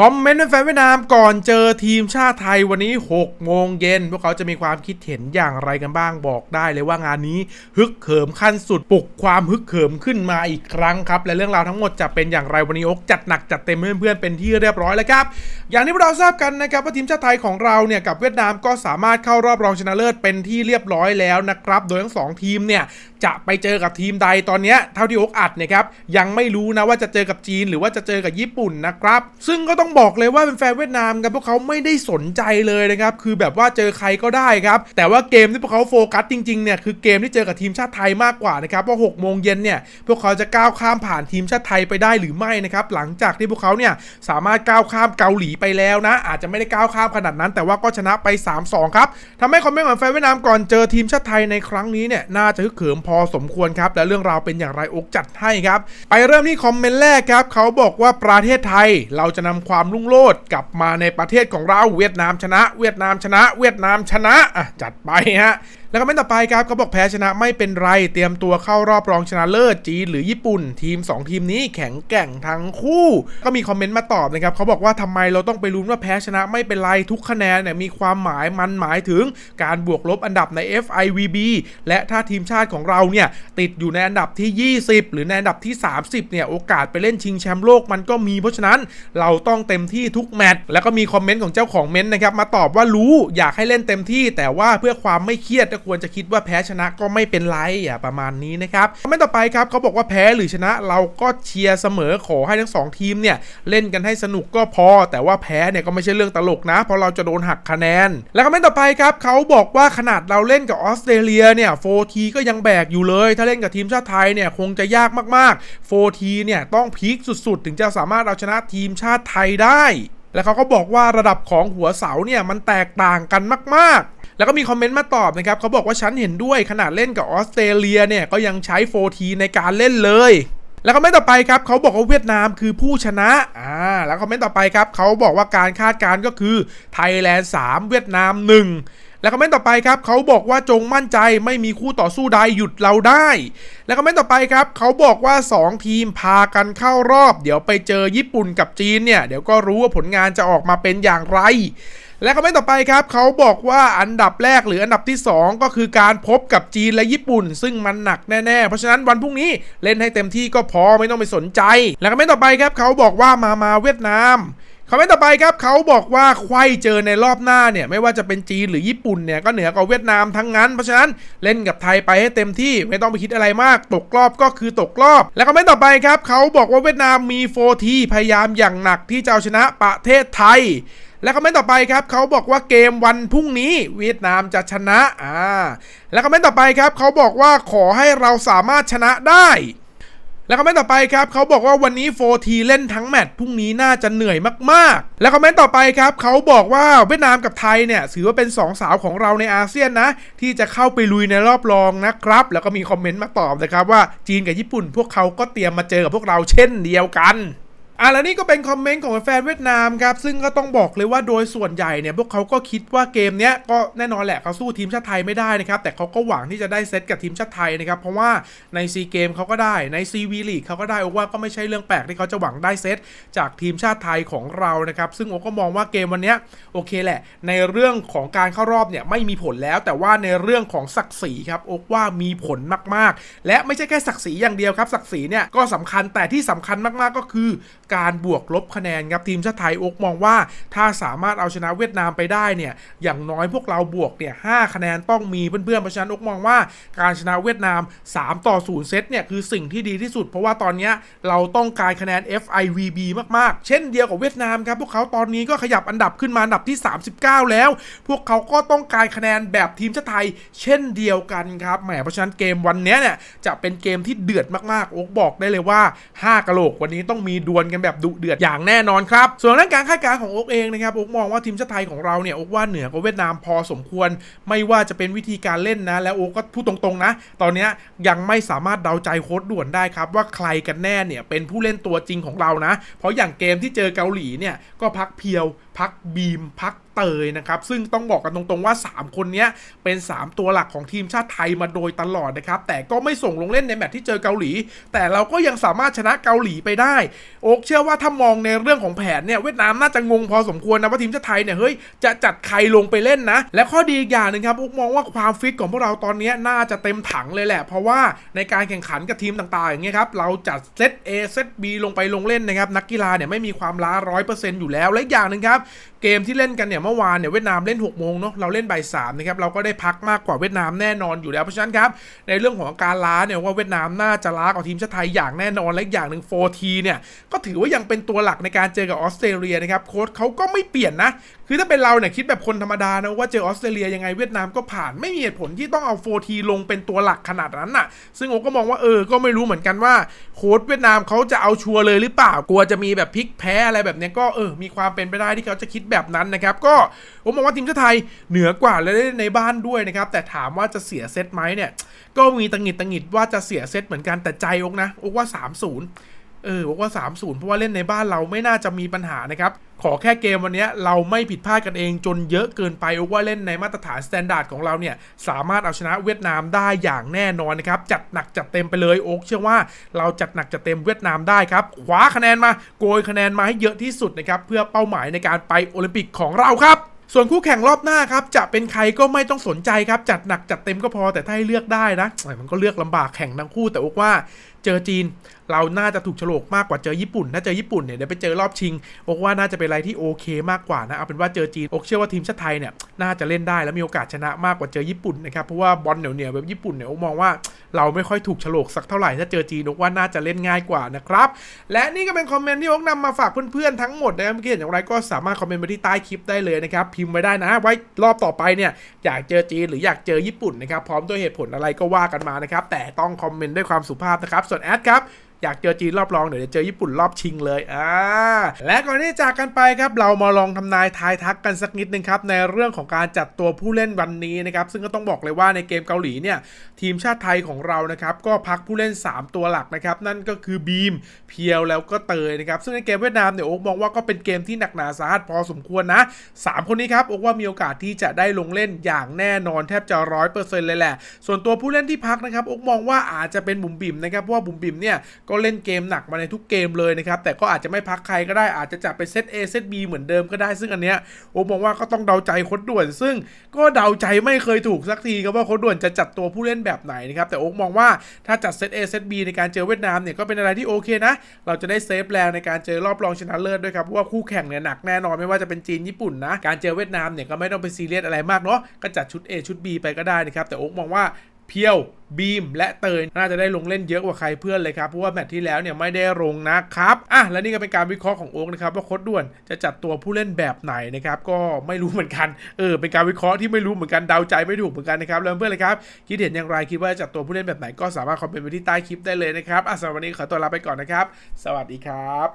คอมเมนต์แฟนเวียดนามก่อนเจอทีมชาติไทยวันนี้ 6 โมงเย็น พวกเขาจะมีความคิดเห็นอย่างไรกันบ้างบอกได้เลยว่างานนี้ ฮึกเหิมขั้นสุดปลุกความฮึกเหิมขึ้นมาอีกครั้งครับ และเรื่องราวทั้งหมดจะเป็นอย่างไรวันนี้โอ๊กจัดหนักจัดเต็มให้เพื่อนๆเป็นที่เรียบร้อยแล้วครับ อย่างที่พวกเราทราบกันนะครับว่าทีมชาติไทยของเราเนี่ยกับเวียดนามก็สามารถเข้ารอบรองชนะเลิศเป็นที่เรียบร้อยแล้วนะครับโดยทั้งสองทีมเนี่ยจะไปเจอกับทีมใดตอนนี้เท่าที่โอ๊กอัดเนี่ยครับยังไม่รู้นะว่าจะเจอกับจีน หรือว่าจะเจอกับญี่ปุ่นนะครับซึ่งก็ต้ององบอกเลยว่าเป็นแฟนเวียดนามกันพวกเขาไม่ได้สนใจเลยนะครับ คือแบบว่าเจอใครก็ได้ครับ แต่ว่าเกมที่พวกเขาโฟกัสจริงๆเนี่ยคือเกมที่เจอกับทีมชาติไทยมากกว่านะครับว่า6โมงเย็นเนี่ยพวกเขาจะก้าวข้ามผ่านทีมชาติไทยไปได้หรือไม่นะครับหลังจากที่พวกเขาเนี่ยสามารถก้าวข้ามเกาหลีไปแล้วนะ อาจจะไม่ได้ก้าวข้ามขนาดนั้น แต่ว่าก็ชนะไป 3-2 ครับทำให้คอมเมนต์ของแฟนเวียดนามก่อนเจอทีมชาติไทยในครั้งนี้เนี่ยน่าจะฮึกเหิมพอสมควรครับและเรื่องราวเป็นอย่างไรอกจัดให้ครับไปเริ่มที่คอมเมนต์แรกครับเขาบอกว่าประเทศไทยเราจะนำความรุ่งโรจน์กลับมาในประเทศของเราเวียดนามชนะ เวียดนามชนะ เวียดนามชนะอะจัดไปฮะแล้วก็ไม่ต่อไปครับเขาบอกแพ้ชนะไม่เป็นไร เตรียมตัวเข้ารอบรองชนะเลิศจีนหรือญี่ปุ่น ทีม 2 ทีมนี้แข็งแกร่งทั้งคู่ ก็มีคอมเมนต์มาตอบนะครับเขาบอกว่าทำไมเราต้องไปลุ้นว่าแพ้ชนะไม่เป็นไรทุกคะแนนเนี่ยมีความหมายมันหมายถึงการบวกลบอันดับใน FIVB และถ้าทีมชาติของเราเนี่ยติดอยู่ในอันดับที่ 20 หรือในอันดับที่ 30เนี่ยโอกาสไปเล่นชิงแชมป์โลกมันก็มีเพราะฉะนั้นเราต้องเต็มที่ทุกแมตช์แล้วก็มีคอมเมนต์ของเจ้าของเมนต์นะครับมาตอบว่ารู้อยากให้เล่นเต็มที่ แต่ว่าเพื่อความไม่เครียดก็ควรจะคิดว่าแพ้ชนะก็ไม่เป็นไรอะประมาณนี้นะครับคอมเมนต์ต่อไปครับเขาบอกว่าแพ้หรือชนะเราก็เชียร์เสมอขอให้ทั้งสองทีมเนี่ยเล่นกันให้สนุกก็พอ แต่ว่าแพ้เนี่ยก็ไม่ใช่เรื่องตลกนะ เพราะเราจะโดนหักคะแนน แล้วคอมเมนต์ต่อไปครับเขาบอกว่าขนาดเราเล่นกับออสเตรเลียเนี่ยโฟทีก็ยังแบกอยู่เลย ถ้าเล่นกับทีมชาติไทยเนี่ยคงจะยากมากๆโฟทีเนี่ยต้องพีคสุดๆ ถึงจะสามารถเอาชนะทีมชาติไทยได้ แล้วเขาก็บอกว่าระดับของหัวเสาเนี่ยมันแตกต่างกันมากๆ แล้วก็มีคอมเมนต์มาตอบนะครับเขาบอกว่าฉันเห็นด้วยขนาดเล่นกับออสเตรเลียเนี่ยก็ยังใช้โฟทีในการเล่นเลยแล้วคอมเมนต์ต่อไปครับเขาบอกว่าเวียดนามคือผู้ชนะ อ่า แล้วคอมเมนต์ต่อไปครับเขาบอกว่าการคาดการณ์ก็คือไทยแลนด์3เวียดนาม 1 แล้วคอมเมนต์ต่อไปครับเขาบอกว่าจงมั่นใจไม่มีคู่ต่อสู้ใดหยุดเราได้ แล้วคอมเมนต์ต่อไปครับเขาบอกว่า 2 ทีมพากันเข้ารอบ เดี๋ยวไปเจอญี่ปุ่นกับจีนเนี่ยเดี๋ยวก็รู้ว่าผลงานจะออกมาเป็นอย่างไร และคอมเมนต์ต่อไปครับเขาบอกว่าอันดับแรกหรืออันดับที่ 2 ก็คือการพบกับจีนและญี่ปุ่น ซึ่งมันหนักแน่ๆ เพราะฉะนั้นวันพรุ่งนี้เล่นให้เต็มที่ก็พอไม่ต้องไปสนใจ และคอมเมนต์ต่อไปครับเขาบอกว่ามามาเวียดนามคอมเมนต์ต่อไปครับเขาบอกว่าไข้เจอในรอบหน้าเนี่ยไม่ว่าจะเป็นจีนหรือญี่ปุ่นเนี่ยก็เหนือกว่าเวียดนามทั้งนั้น เพราะฉะนั้นเล่นกับไทยไปให้เต็มที่ไม่ต้องไปคิดอะไรมาก ตกรอบก็คือตกรอบ แล้วคอมเมนต์ต่อไปครับเขาบอกว่าเวียดนามมีโฟทีพยายามอย่างหนักที่จะเอาชนะประเทศไทย และคอมเมนต์ต่อไปครับเขาบอกว่าเกมวันพรุ่งนี้เวียดนามจะชนะอ่าและคอมเมนต์ต่อไปครับเขาบอกว่าขอให้เราสามารถชนะได้แล้วคอมเมนต์ต่อไปครับเขาบอกว่าวันนี้โฟทีเล่นทั้งแมตช์พรุ่งนี้น่าจะเหนื่อยมากๆ แล้วคอมเมนต์ต่อไปครับเขาบอกว่าเวียดนามกับไทยเนี่ยถือว่าเป็นสองสาวของเราในอาเซียนนะ ที่จะเข้าไปลุยในรอบรองนะครับ แล้วก็มีคอมเมนต์มาตอบนะครับว่าจีนกับญี่ปุ่น พวกเขาก็เตรียมมาเจอกับพวกเราเช่นเดียวกัน อะแล้วนี่ก็เป็นคอมเมนต์ของแฟนเวียดนามครับ ซึ่งก็ต้องบอกเลยว่าโดยส่วนใหญ่เนี่ย พวกเขาก็คิดว่าเกมเนี้ยก็แน่นอนแหละเขาสู้ทีมชาติไทยไม่ได้นะครับ แต่เขาก็หวังที่จะได้เซตกับทีมชาติไทยนะครับ เพราะว่าในซีเกมเขาก็ได้ในซีวีลีกเขาก็ได้โอ้ว่าก็ไม่ใช่เรื่องแปลกที่เขาจะหวังได้เซตจากทีมชาติไทยของเรานะครับซึ่งโอก็มองว่าเกมวันเนี้ยโอเคแหละ ในเรื่องของการเข้ารอบเนี่ยไม่มีผลแล้ว แต่ว่าในเรื่องของศักดิ์ศรีครับโอว่ามีผลมากๆ และไม่ใช่แค่ศักดิ์ศรีอย่างเดียวครับศักดิ์ศรีเนี่ยก็สำคัญแต่ที่สำคัญมากๆก็คือการบวกลบคะแนนครับทีมชาติไทยโอกมองว่าถ้าสามารถเอาชนะเวียดนามไปได้เนี่ยอย่างน้อยพวกเราบวกเนี่ยหคะแนนต้องมีเพื่อนๆเพราะฉะนั้นโอกมองว่าการชนะเวียดนาม 3 ต่อ 0 เซตเนี่ยคือสิ่งที่ดีที่สุด เพราะว่าตอนนี้เราต้องการคะแนน FIVB มากๆ เช่นเดียวกับเวียดนามครับพวกเขาตอนนี้ก็ขยับอันดับขึ้นมาอันดับที่ 39 แล้ว พวกเขาก็ต้องการคะแนนแบบทีมชาติไทย เช่นเดียวกันครับแหมเพราะฉะนั้นเกมวันนี้เนี่ยจะเป็นเกมที่เดือดมากๆโอกบอกได้เลยว่าห้ากะโหลกวันนี้ต้องมีดวลกันแบบดุเดือดอย่างแน่นอนครับ ส่วนเรื่องการคาดการณ์ของโอ๊กเองนะครับโอ๊กมองว่าทีมชาติไทยของเราเนี่ยโอ๊กว่าเหนือกว่าเวียดนามพอสมควร ไม่ว่าจะเป็นวิธีการเล่นนะ แล้วโอ๊กก็พูดตรงๆนะ ตอนนี้ยังไม่สามารถเดาใจโค้ดด่วนได้ครับว่าใครกันแน่เนี่ยเป็นผู้เล่นตัวจริงของเรานะ เพราะอย่างเกมที่เจอเกาหลีเนี่ยก็พักเพียว พักบีมพัก เตยนะครับ ซึ่งต้องบอกกันตรงๆว่า 3 คนนี้เป็น 3 ตัวหลักของทีมชาติไทยมาโดยตลอดนะครับ แต่ก็ไม่ส่งลงเล่นในแมตช์ที่เจอเกาหลี แต่เราก็ยังสามารถชนะเกาหลีไปได้ โอ๊กเชื่อว่าถ้ามองในเรื่องของแผนเนี่ยเวียดนามน่าจะงงพอสมควรนะว่าทีมชาติไทยเนี่ยเฮ้ยจะจัดใครลงไปเล่นนะ และข้อดีอีกอย่างหนึ่งครับโอ๊กมองว่าความฟิตของพวกเราตอนนี้น่าจะเต็มถังเลยแหละ เพราะว่าในการแข่งขันกับทีมต่างๆอย่างเงี้ยครับเราจัดเซต A เซต B ลงไปลงเล่นนะครับนักกีฬาเนี่ยไม่มีความล้าร้อยเปอร์เซ็นต์อยู่แล้วและอย่างหนึ่งครับ เกมที่เล่นกันเนี่ยเมื่อวานเนี่ยเวียดนามเล่น6โมงเนาะเราเล่นบ่ายสามนะครับเราก็ได้พักมากกว่าเวียดนามแน่นอนอยู่แล้วเพราะฉะนั้นครับในเรื่องของการล้าเนี่ยว่าเวียดนามน่าจะล้ากว่าทีมชาติไทยอย่างแน่นอนและอีกอย่างหนึ่งโฟทีเนี่ยก็ถือว่ายังเป็นตัวหลักในการเจอกับออสเตรเลียนะครับโค้ชเขาก็ไม่เปลี่ยนนะ คือถ้าเป็นเราเนี่ยคิดแบบคนธรรมดานะว่าเจอออสเตรเลียยังไงเวียดนามก็ผ่านไม่มีเหตุผลที่ต้องเอาโฟทีลงเป็นตัวหลักขนาดนั้นน่ะ ซึ่งโอก็มองว่าเออก็ไม่รู้เหมือนกันว่าโค้ชเวียดนามเขาจะเอาชัวร์เลยหรือเปล่ากลัวจะมีแบบพลิกแพ้อะไรแบบนี้ก็เออมีความเป็นไปได้ที่เขาจะคิดแบบนั้นนะครับก็ผมมองว่าทีมชาติไทยเหนือกว่าและในบ้านด้วยนะครับแต่ถามว่าจะเสียเซตไหมเนี่ยก็มีตังหิดตังหิดว่าจะเสียเซตเหมือนกันแต่ใจอกนะอกว่า 3-0เออบอกว่า 3-0 เพราะว่าเล่นในบ้านเราไม่น่าจะมีปัญหานะครับ ขอแค่เกมวันนี้เราไม่ผิดพลาดกันเองจนเยอะเกินไปอกว่าเล่นในมาตรฐานสแตนดาร์ดของเราเนี่ย สามารถเอาชนะเวียดนามได้อย่างแน่นอนนะครับ จัดหนักจัดเต็มไปเลยโอ๊กเชื่อว่าเราจัดหนักจัดเต็มเวียดนามได้ครับคว้าคะแนนมาโกยคะแนนมาให้เยอะที่สุดนะครับเพื่อเป้าหมายในการไปโอลิมปิกของเราครับ ส่วนคู่แข่งรอบหน้าครับ จะเป็นใครก็ไม่ต้องสนใจครับ จัดหนักจัดเต็มก็พอแต่ถ้าให้เลือกได้นะมันก็เลือกลำบากแข่งทั้งคู่ แต่อกว่าเจอจีน เราน่าจะถูกโฉลกมากกว่าเจอญี่ปุ่นถ้าเจอญี่ปุ่นเนี่ยเดี๋ยวไปเจอรอบชิงอกว่าน่าจะเป็นอะไรที่โอเคมากกว่านะเอาเป็นว่าเจอจีนอกเชื่อว่าทีมชาติไทยเนี่ยน่าจะเล่นได้และมีโอกาสชนะมากกว่าเจอญี่ปุ่นนะครับเพราะว่าบอลเหนียวๆแบบญี่ปุ่นเนี่ยอกมองว่า เราไม่ค่อยถูกฉลกสักเท่าไหร่ถ้าเจอจีนกว่าน่าจะเล่นง่ายกว่านะครับ และนี่ก็เป็นคอมเมนต์ที่อกนำมาฝากเพื่อนๆทั้งหมดนะครับเมื่อกี้เห็นอย่างไรก็สามารถคอมเมนต์มาที่ใต้คลิปได้เลยนะครับพิมพ์ไว้ได้นะ ไว้รอบต่อไปเนี่ยอยากเจอจีนหรืออยากเจอญี่ปุ่นนะครับพร้อมด้วยเหตุผลอะไรก็ว่ากันมานะครับแต่ต้องคอมเมนต์ด้วยความสุภาพนะครับส่วนแอดครับ อยากเจอจีนรอบรองเดี๋ยวจะเจอญี่ปุ่นรอบชิงเลยอ่าและก่อนที่จะจากกันไปครับเรามาลองทำนายทายทักกันสักนิดนึงครับในเรื่องของการจัดตัวผู้เล่นวันนี้นะครับซึ่งก็ต้องบอกเลยว่าในเกมเกาหลีเนี่ยทีมชาติไทยของเรานะครับก็พักผู้เล่น 3 ตัวหลักนะครับนั่นก็คือบีมเพียวแล้วก็เตยนะครับซึ่งในเกมเวียดนามเนี่ยโอ๊กมองว่าก็เป็นเกมที่หนักหนาสาหัสพอสมควรนะ 3 คนนี้ครับโอ๊กว่ามีโอกาสที่จะได้ลงเล่นอย่างแน่นอนแทบจะร้อยเปอร์เซ็นต์เลยแหละ ส่วนตัวผู้เล่นที่พักนะครับโอ๊กมองว่าอาจจะเป็นบุ๋มบิ๋มนะครับเพราะว่าบุ๋มบิ๋มเนี่ยก็เล่นเกมหนักมาในทุกเกมเลยนะครับ แต่ก็อาจจะไม่พักใครก็ได้อาจจะจับไปเซต A เซต B เหมือนเดิมก็ได้ซึ่งอันเนี้ยโอ๊กมองว่าก็ต้องเดาใจโค้ดด่วน ซึ่งก็เดาใจไม่เคยถูกสักทีครับว่าโค้ดด่วนจะจัดตัวผู้เล่นแบบไหนนะครับแต่โอ๊กมองว่าถ้าจัดเซต A เซต B ในการเจอเวียดนามเนี่ยก็เป็นอะไรที่โอเคนะ เราจะได้เซฟแรงในการเจอรอบรองชนะเลิศด้วยครับเพราะว่าคู่แข่งเนี่ยหนักแน่นอนไม่ว่าจะเป็นจีนญี่ปุ่นนะการเจอเวียดนามเนี่ยก็ไม่ต้องไปซีเรียสอะไรมากเนาะก็จัดชุด A ชุด B ไปก็ได้นะครับแต่โอ๊กมองว่า เพียวบีมและเตยน่าจะได้ลงเล่นเยอะกว่าใครเพื่อนเลยครับ เพราะว่าแมตช์ที่แล้วเนี่ยไม่ได้ลงนะครับอะและนี่ก็เป็นการวิเคราะห์ของโอ๊กนะครับว่าโค้ดด่วนจะจัดตัวผู้เล่นแบบไหนนะครับก็ไม่รู้เหมือนกันเออเป็นการวิเคราะห์ที่ไม่รู้เหมือนกันเดาใจไม่ถูกเหมือนกันนะครับแล้วเพื่อนเลยครับคิดเห็นอย่างไรคิดว่าจะจัดตัวผู้เล่นแบบไหนก็สามารถคอมเมนต์ไว้ที่ใต้คลิปได้เลยนะครับอะสำหรับวันนี้ขอตัวลาไปก่อนนะครับ สวัสดีครับ